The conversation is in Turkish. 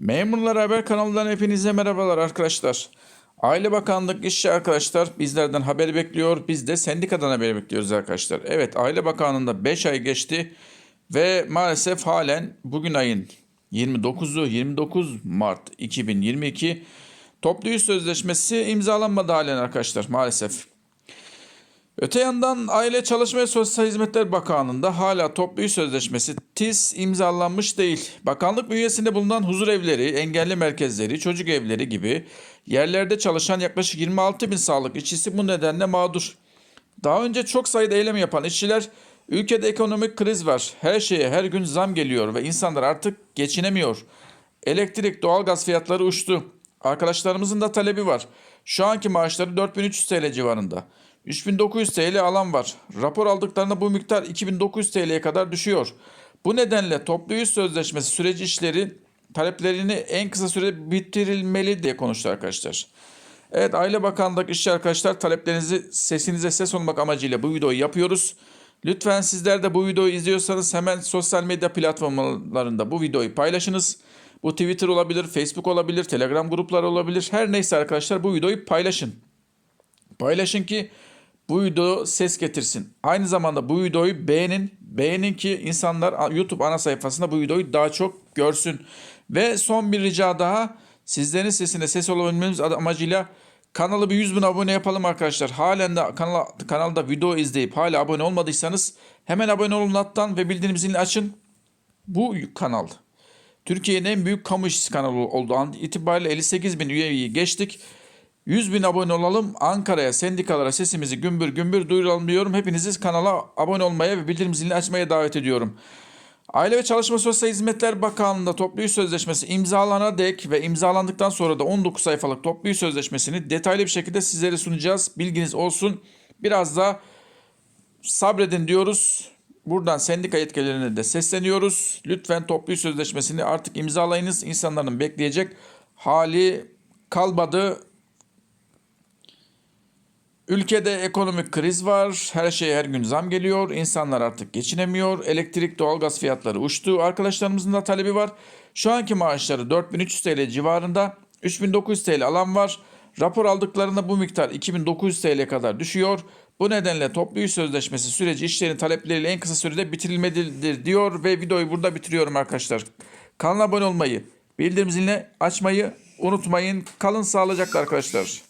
Memurlar Haber kanalından hepinize merhabalar arkadaşlar. Aile Bakanlık işçi arkadaşlar bizlerden haber bekliyor. Biz de sendikadan haber bekliyoruz arkadaşlar. Evet Aile Bakanlığı'nda 5 ay geçti ve maalesef halen bugün ayın 29'u 29 Mart 2022 toplu iş sözleşmesi imzalanmadı halen arkadaşlar maalesef. Öte yandan Aile Çalışma ve Sosyal Hizmetler Bakanlığı'nda hala toplu iş sözleşmesi TİS imzalanmış değil. Bakanlık bünyesinde bulunan huzur evleri, engelli merkezleri, çocuk evleri gibi yerlerde çalışan yaklaşık 26 bin sağlık işçisi bu nedenle mağdur. Daha önce çok sayıda eylem yapan işçiler ülkede ekonomik kriz var. Her şeye her gün zam geliyor ve insanlar artık geçinemiyor. Elektrik, doğalgaz fiyatları uçtu. Arkadaşlarımızın da talebi var. Şu anki maaşları 4300 TL civarında. 3900 TL alan var. Rapor aldıklarında bu miktar 2900 TL'ye kadar düşüyor. Bu nedenle toplu iş sözleşmesi süreci işleri taleplerini en kısa sürede bitirilmeli diye konuştu arkadaşlar. Evet Aile Bakanlığı'ndaki işçi arkadaşlar taleplerinizi sesinize ses olmak amacıyla bu videoyu yapıyoruz. Lütfen sizler de bu videoyu izliyorsanız hemen sosyal medya platformlarında bu videoyu paylaşınız. Bu Twitter olabilir, Facebook olabilir, Telegram grupları olabilir. Her neyse arkadaşlar bu videoyu paylaşın. Paylaşın ki bu video ses getirsin. Aynı zamanda bu videoyu beğenin. Beğenin ki insanlar YouTube ana sayfasında bu videoyu daha çok görsün. Ve son bir rica daha. Sizlerin sesine ses olabilmemiz amacıyla kanalı bir 100 bin abone yapalım arkadaşlar. Halen de kanala, kanalda video izleyip hala abone olmadıysanız hemen abone olun alttan ve bildirim zilini açın. Bu kanal Türkiye'nin en büyük kamu işçisi kanalı olduğu an itibariyle 58 bin üyeyi geçtik. 100 bin abone olalım. Ankara'ya, sendikalara sesimizi gümbür gümbür duyuralım diyorum. Hepinizi kanala abone olmaya ve bildirim zilini açmaya davet ediyorum. Aile ve Çalışma Sosyal Hizmetler Bakanlığı'nda toplu iş sözleşmesi imzalana dek ve imzalandıktan sonra da 19 sayfalık toplu iş sözleşmesini detaylı bir şekilde sizlere sunacağız. Bilginiz olsun. Biraz da sabredin diyoruz. Buradan sendika yetkililerine de sesleniyoruz. Lütfen toplu iş sözleşmesini artık imzalayınız. İnsanların bekleyecek hali kalmadı. Ülkede ekonomik kriz var. Her şeye her gün zam geliyor. İnsanlar artık geçinemiyor. Elektrik, doğalgaz fiyatları uçtu. Arkadaşlarımızın da talebi var. Şu anki maaşları 4300 TL civarında. 3900 TL alan var. Rapor aldıklarında bu miktar 2900 TL kadar düşüyor. Bu nedenle toplu iş sözleşmesi süreci işlerin talepleriyle en kısa sürede bitirilmelidir diyor ve videoyu burada bitiriyorum arkadaşlar. Kanala abone olmayı, bildirim zilini açmayı unutmayın. Kalın sağlıcakla arkadaşlar.